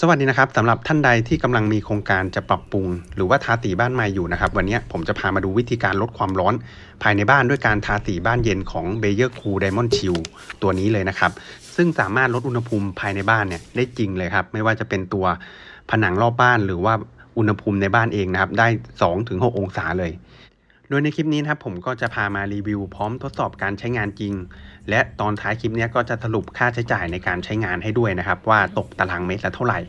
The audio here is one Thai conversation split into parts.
สวัสดีนะครับสำหรับท่านใดที่กำลังมีโครงการจะปรับปรุง หรือว่าทาสีบ้านใหม่อยู่นะครับ วันนี้ผมจะพามาดูวิธีการลดความร้อน ภายในบ้านด้วยการทาสีบ้านเย็นของ b a y e r Cool Diamond Chill ตัวนี้เลยนะครับ ซึ่งสามารถลดอุณหภูมิภายในบ้านเนี่ยได้จริงเลยครับ ไม่ว่าจะเป็นตัวผนังรอบบ้านหรือว่าอุณหภูมิในบ้านเองนะครับ ได้ 2-6 องศาเลย โดยในคลิปนี้นะครับผมก็จะพามารีวิวพร้อมทดสอบการใช้งานจริง และตอนท้ายคลิปนี้ก็จะสรุปค่าใช้จ่ายในการใช้งานให้ด้วยนะครับ ว่าตกตารางเมตรละเท่าไหร่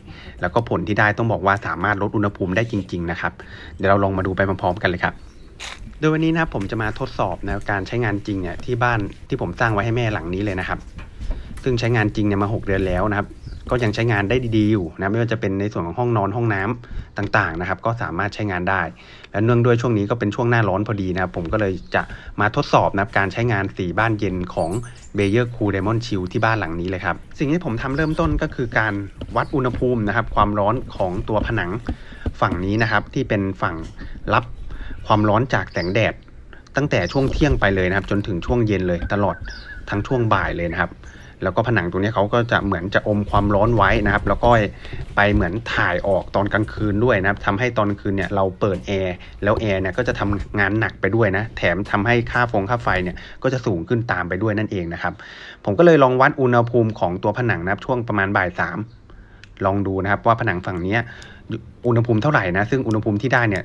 แล้วก็ผลที่ได้ต้องบอกว่าสามารถลดอุณหภูมิได้จริง ๆ นะครับ เดี๋ยวเราลองมาดูไปพร้อมๆกันเลยครับโดยวันนี้นะครับผมจะมาทดสอบนะการใช้งานจริงเนี่ยที่บ้านที่ผมสร้างไว้ให้แม่หลังนี้เลยนะครับ ซึ่งใช้งานจริงเนี่ยมา 6 เดือนแล้วนะครับ ก็ยังใช้งานได้ดีๆอยู่นะไม่ว่าจะเป็นในส่วนของห้องนอนห้องน้ำต่างๆนะครับ ก็สามารถใช้งานได้ และเนื่องด้วยช่วงนี้ก็เป็นช่วงหน้าร้อนพอดีนะครับผมก็เลยจะมาทดสอบนะบการใช้งานสีบ้านเย็นของ b a y e r Cool Diamond Chill ที่บ้านหลังนี้เลยครับ สิ่งที่ผมทำเริ่มต้นก็คือการวัดอุณหภูมินะครับความร้อนของตัวผนังฝั่งนี้นะครับ ที่เป็นฝั่งรับความร้อนจากแสงแดด ตั้งแต่ช่วงเที่ยงไปเลยนะครับ จนถึงช่วงเย็นเลยตลอดทั้งช่วงบ่ายเลยนะครับ แล้วก็ผนังตรงนี้เขาก็จะเหมือนจะอมความร้อนไว้นะครับ แล้วก็ไปเหมือนถ่ายออกตอนกลางคืนด้วยนะครับทำให้ตอนกลางคืนเนี่ยเราเปิดแอร์แล้วแอร์เนี่ยก็จะทำงานหนักไปด้วยนะ แถมทำให้ค่าฟงค่าไฟเนี่ยก็จะสูงขึ้นตามไปด้วยนั่นเองนะครับ ผมก็เลยลองวัดอุณหภูมิของตัวผนังนะครับช่วงประมาณบ่ายสามลองดูนะครับว่าผนังฝั่งนี้อุณหภูมิเท่าไหร่นะ ซึ่งอุณหภูมิที่ได้เนี่ย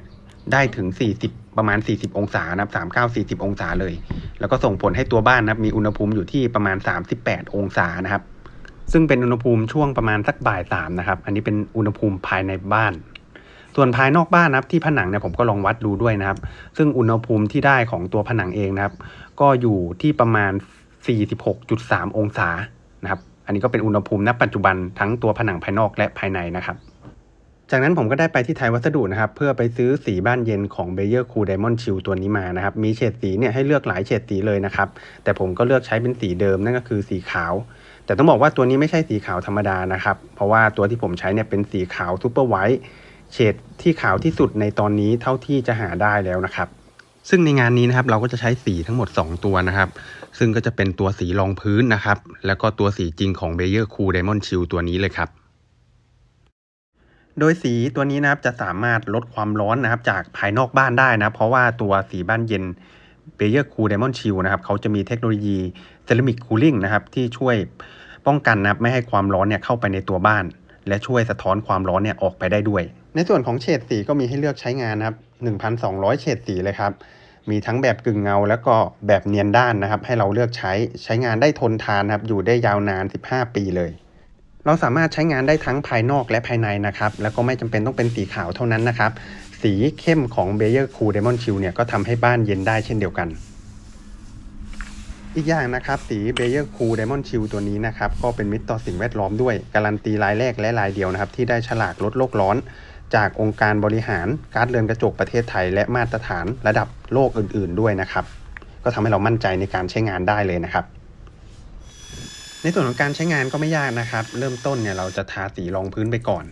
ได้ถึง 40 ประมาณ 40 องศานะครับ39 40 องศาเลย แล้วก็ส่งผลให้ตัวบ้านนะครับมีอุณหภูมิอยู่ที่ประมาณ 38 องศานะครับ ซึ่งเป็นอุณหภูมิช่วงประมาณสักบ่ายสามนะครับ อันนี้เป็นอุณหภูมิภายในบ้าน ส่วนภายนอกบ้านนะครับที่ผนังเนี่ยผมก็ลองวัดดูด้วยนะครับ ซึ่งอุณหภูมิที่ได้ของตัวผนังเองนะครับ ก็อยู่ที่ประมาณ 46.3 องศานะครับ อันนี้ก็เป็นอุณหภูมิณปัจจุบันทั้งตัวผนังภายนอกและภายในนะครับ จากนั้นผมก็ได้ไปที่ไทยวัสดุนะครับเพื่อไปซื้อสีบ้านเย็นของ b a y e r Cool Diamond Chill ตัวนี้มานะครับมีเฉดสีเนี่ยให้เลือกหลายเฉดสีเลยนะครับแต่ผมก็เลือกใช้เป็นสีเดิมนั่นก็คือสีขาว แต่ต้องบอกว่าตัวนี้ไม่ใช่สีขาวธรรมดานะครับเพราะว่าตัวที่ผมใช้เนี่ยเป็นสีขาวซูเปอร์ไวท์เฉดที่ขาวที่สุดในตอนนี้เท่าที่จะหาได้แล้วนะครับซึ่งในงานนี้นะครับเราก็จะใช้สีทั้งหมด 2 ตัวนะครับ ซึ่งก็จะเป็นตัวสีรองพื้นนะครับ แล้วก็ตัวสีจริงของ b a y e r Cool Diamond Chill ตัวนี้เลยครับ โดยสีตัวนี้นะครับจะสามารถลดความร้อนนะครับจากภายนอกบ้านได้นะเพราะว่าตัวสีบ้านเย็น b a y e r Cool Diamond Chill นะครับเขาจะมีเทคโนโลยี Ceramic Cooling นะครับที่ช่วยป้องกันนะครับไม่ให้ความร้อนเนี่ยเข้าไปในตัวบ้าน และช่วยสะท้อนความร้อนเนี่ยออกไปได้ด้วย ในส่วนของเฉดสีก็มีให้เลือกใช้งานนะครับ 1,200 เฉดสีเลยครับมีทั้งแบบกึ่งเงา แล้วก็แบบเนียนด้านนะครับ ให้เราเลือกใช้ใช้งานได้ทนทานนะครับอยู่ได้ยาวนาน 15 ปีเลย เราสามารถใช้งานได้ทั้งภายนอกและภายในนะครับ แล้วก็ไม่จำเป็นต้องเป็นสีขาวเท่านั้นนะครับ สีเข้มของ b a y e r Cool Diamond Chill เนี่ยก็ทำให้บ้านเย็นได้เช่นเดียวกัน อีกอย่างนะครับ สี b a y e r Cool Diamond Chill ตัวนี้นะครับ ก็เป็นมิตรต่อสิ่งแวดล้อมด้วย การันตีรายแรกและรายเดียวนะครับ ที่ได้ฉลากลดโลกร้อน จากองค์การบริหารการเรือนกระจกประเทศไทย และมาตรฐานระดับโลกอื่น ๆ ด้วยนะครับ ก็ทำให้เรามั่นใจในการใช้งานได้เลยนะครับ ในส่วนของการใช้งานก็ไม่ยากนะครับ เริ่มต้นเนี่ยเราจะทาสีรองพื้นไปก่อน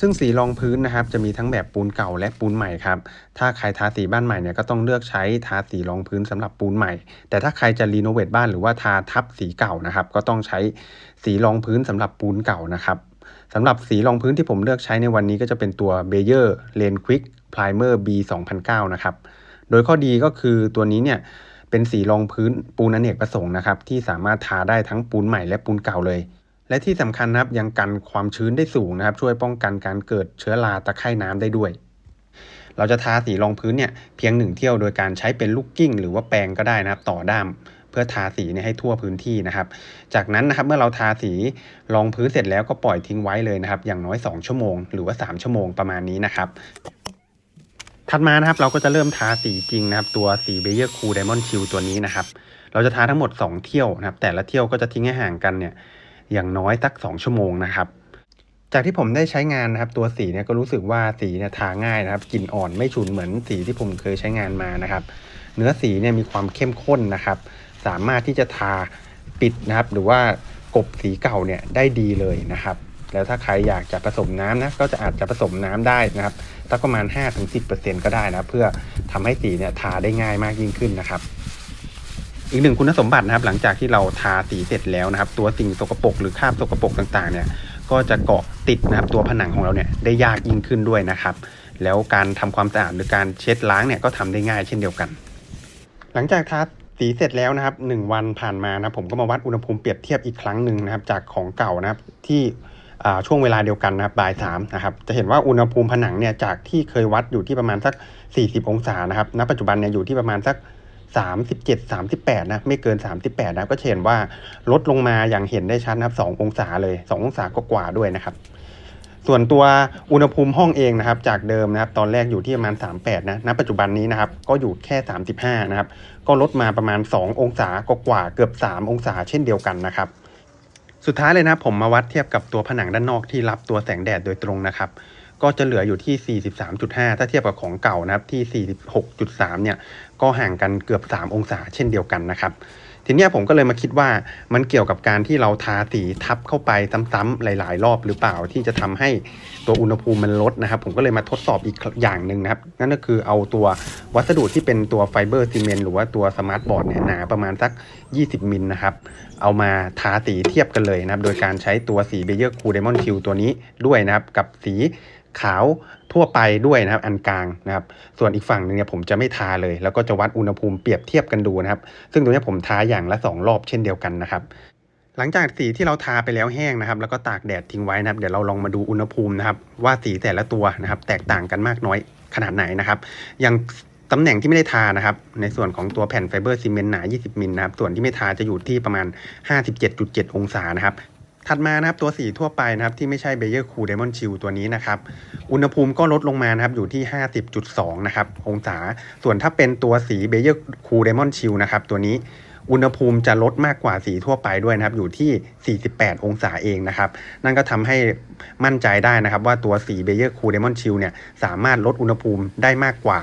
ซึ่งสีรองพื้นนะครับ จะมีทั้งแบบปูนเก่าและปูนใหม่ครับ ถ้าใครทาสีบ้านใหม่เนี่ยก็ต้องเลือกใช้ทาสีรองพื้นสำหรับปูนใหม่ แต่ถ้าใครจะรีโนเวทบ้านหรือว่าทาทับสีเก่านะครับ ก็ต้องใช้สีรองพื้นสำหรับปูนเก่านะครับสำหรับสีรองพื้นที่ผมเลือกใช้ในวันนี้ก็จะเป็นตัว b a y e r Lane Quick Primer B 2009นะครับ โดยข้อดีก็คือตัวนี้เนี่ย เป็นสีรองพื้นปูนอเนกประสงค์นะครับที่สามารถทาได้ทั้งปูนใหม่และปูนเก่าเลย และที่สำคัญนะครับยังกันความชื้นได้สูงนะครับ ช่วยป้องกันการเกิดเชื้อราตะไคร่น้ำได้ด้วย เราจะทาสีรองพื้นเนี่ยเพียงหนึ่งเที่ยวโดยการใช้เป็นลูกกิ้ง หรือว่าแปรงก็ได้นะครับต่อด้ามเพื่อทาสีเนี่ยให้ทั่วพื้นที่นะครับ จากนั้นนะครับเมื่อเราทาสีรองพื้นเสร็จแล้วก็ปล่อยทิ้งไว้เลยนะครับ อย่างน้อย 2 ชั่วโมง หรือว่า 3 ชั่วโมงประมาณนี้นะครับ ถัดมานะครับเราก็จะเริ่มทาสีจริงนะครับ ตัวสี b a y e r Cool Diamond Chill ตัวนี้นะครับ เราจะทาทั้งหมด 2 เที่ยวนะครับ แต่ละเที่ยวก็จะทิ้งให้ห่างกันเนี่ยอย่างน้อยสัก 2 ชั่วโมงนะครับ จากที่ผมได้ใช้งานนะครับตัวสีเนี่ยก็รู้สึกว่าสีเนี่ยทาง่ายนะครับกลิ่นอ่อนไม่ฉุนเหมือนสีที่ผมเคยใช้งานมานะครับ เนื้อสีเนี่ยมีความเข้มข้นนะครับ สามารถที่จะทาปิดนะครับ หรือว่ากบสีเก่าเนี่ยได้ดีเลยนะครับ แล้วถ้าใครอยากจะผสมน้ำนะก็จะอาจจะผสมน้ำได้นะครับสักประมาณ 5-10%ก็ได้นะเพื่อทำให้สีเนี่ยทาได้ง่ายมากยิ่งขึ้นนะครับ อีกหนึ่งคุณสมบัตินะครับ หลังจากที่เราทาสีเสร็จแล้วนะครับ ตัวสิ่งสกปรกหรือคราบสกปรกต่างๆ เนี่ย ก็จะเกาะติดนะครับตัวผนังของเราเนี่ยได้ยากยิ่งขึ้นด้วยนะครับ แล้วการทำความสะอาดหรือการเช็ดล้างเนี่ยก็ทำได้ง่ายเช่นเดียวกัน หลังจากทาสีเสร็จแล้วนะครับหนึ่งวันผ่านมานะผมก็มาวัดอุณหภูมิเปรียบเทียบอีกครั้งหนึ่งนะครับ จากของเก่านะครับที่ ช่วงเวลาเดียวกันนะครับบ่ายสามนะครับจะเห็นว่าอุณหภูมิผนังเนี่ยจากที่เคยวัดอยู่ที่ประมาณสัก 40 องศานะครับณปัจจุบันเนี่ยอยู่ที่ประมาณสัก 37 38นะไม่เกิน 38นะก็จะเห็นว่าลดลงมาอย่างเห็นได้ชัดนะครับ 2 องศาเลย 2 องศากว่าๆด้วยนะครับส่วนตัวอุณหภูมิห้องเองนะครับ จากเดิมนะครับตอนแรกอยู่ที่ประมาณ 38 นะ ณ ปัจจุบันนี้นะครับก็อยู่แค่ 35 นะครับ ก็ลดมาประมาณ 2 องศากว่าๆเกือบ 3 องศาเช่นเดียวกันนะครับ สุดท้ายเลยนะผมมาวัดเทียบกับตัวผนังด้านนอกที่รับตัวแสงแดดโดยตรงนะครับ ก็จะเหลืออยู่ที่ 43.5 ถ้าเทียบกับของเก่านะครับที่ 46.3 เนี่ย ก็ห่างกันเกือบ 3 องศาเช่นเดียวกันนะครับ ทีเนี้ยผมก็เลยมาคิดว่ามันเกี่ยวกับการที่เราทาสีทับเข้าไปซ้ำๆหลาย ๆ รอบหรือเปล่าที่จะทำให้ตัวอุณหภูมิมันลดนะครับ ผมก็เลยมาทดสอบอีกอย่างหนึ่งนะครับ นั่นก็คือเอาตัววัสดุที่เป็นตัวไฟเบอร์ซีเมนต์หรือว่าตัวสมาร์ทบอร์ดเนี่ยหนาประมาณสัก 20มิลนะครับ เอามาทาสีเทียบกันเลยนะครับ โดยการใช้ตัวสีเบเยอร์คูเดมอนคิวตัวนี้ด้วยนะครับ กับสี ขาวทั่วไปด้วยนะครับ อันกลางนะครับ ส่วนอีกฝั่งหนึงเนี่ยผมจะไม่ทาเลย แล้วก็จะวัดอุณหภูมิเปรียบเทียบกันดูนะครับ ซึ่งตรงเนี้ยผมทาอย่างละ 2 รอบเช่นเดียวกันนะครับ หลังจากสีที่เราทาไปแล้วแห้งนะครับ แล้วก็ตากแดดทิ้งไว้นะครับ เดี๋ยวเราลองมาดูอุณหภูมินะครับ ว่าสีแต่ละตัวนะครับ แตกต่างกันมากน้อยขนาดไหนนะครับ อย่างตำแหน่งที่ไม่ได้ทานะครับ ในส่วนของตัวแผ่นไฟเบอร์ซีเมนต์หนา 20 มิลนะครับ ส่วนที่ไม่ทาจะอยู่ที่ประมาณ 57.7 องศานะครับ ถัดมานะครับตัวสีทั่วไปนะครับที่ไม่ใช่เบเยอร์คูเดมอนชิลตัวนี้นะครับอุณหภูมิก็ลดลงมานะครับอยู่ที่ 50.2 นะครับองศา ส่วนถ้าเป็นตัวสีเบเยอร์คูเดมอนชิลนะครับตัวนี้อุณหภูมิจะลดมากกว่าสีทั่วไปด้วยนะครับ อยู่ที่ 48 องศาเองนะครับ นั่นก็ทำให้มั่นใจได้นะครับ ว่าตัวสีเบเยอร์คูเดมอนชิลเนี่ยสามารถลดอุณหภูมิได้มากกว่า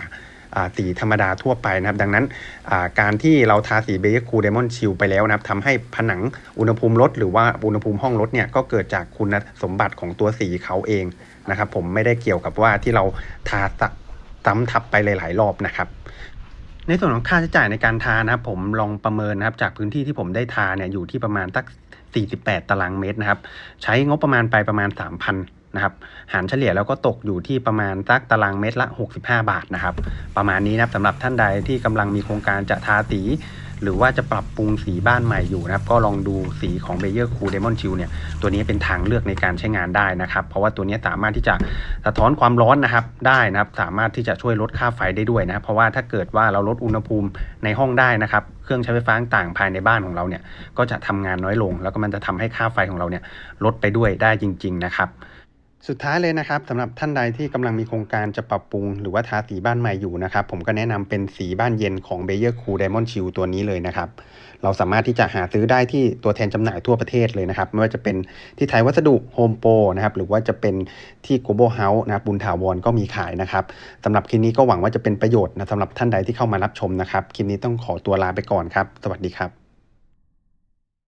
สีธรรมดาทั่วไปนะครับ ดังนั้นการที่เราทาสีเบเยอร์คูเดมอนชิลไปแล้วนะครับทำให้ผนังอุณหภูมิลดหรือว่าอุณหภูมิห้องลดเนี่ยก็เกิดจากคุณสมบัติของตัวสีเขาเองนะครับผมไม่ได้เกี่ยวกับว่าที่เราทาซ้ำทับไปหลาย ๆ รอบนะครับในส่วนของค่าใช้จ่ายในการทานะครับผมลองประเมินนะครับจากพื้นที่ที่ผมได้ทาเนี่ยอยู่ที่ประมาณสัก 48 ตารางเมตรนะครับ ใช้งบประมาณไปประมาณ 3,000 นะครับหารเฉลี่ยแล้วก็ตกอยู่ที่ประมาณสักตารางเมตรละ 65 บาทนะครับ ประมาณนี้นะครับสำหรับท่านใดที่กำลังมีโครงการจะทาสี หรือว่าจะปรับปรุงสีบ้านใหม่อยู่นะครับ ก็ลองดูสีของ b บเยอร์คูเดมอนชิลเนี่ยตัวนี้เป็นทางเลือกในการใช้งานได้นะครับ เพราะว่าตัวนี้สามารถที่จะสะท้อนความร้อนนะครับได้นะครับ สามารถที่จะช่วยลดค่าไฟได้ด้วยนะเพราะว่าถ้าเกิดว่าเราลดอุณหภูมิในห้องได้นะครับเครื่องใช้ไฟฟ้าต่างภายในบ้านของเราเนี่ยก็จะทำงานน้อยลง แล้วก็มันจะทำให้ค่าไฟของเราเนี่ยลดไปด้วยได้จริง ๆ นะครับ สุดท้ายเลยนะครับสำหรับท่านใดที่กำลังมีโครงการจะปรับปรุง หรือว่าทาสีบ้านใหม่อยู่นะครับ ผมก็แนะนำเป็นสีบ้านเย็นของ b บเยอร์คูเดมอนชิลตัวนี้เลยนะครับ เราสามารถที่จะหาซื้อได้ที่ตัวแทนจำหน่ายทั่วประเทศเลยนะครับ ไม่ว่าจะเป็นที่ไทยวัสดุโฮมโปรนะครับ หรือว่าจะเป็นที่ Global House นะครับบุญถาวรก็มีขายนะครับสำหรับคลิปนี้ก็หวังว่าจะเป็นประโยชน์นะสำหรับท่านใดที่เข้ามารับชมนะครับคลิปนี้ต้องขอตัวลาไปก่อนครับ สวัสดีครับ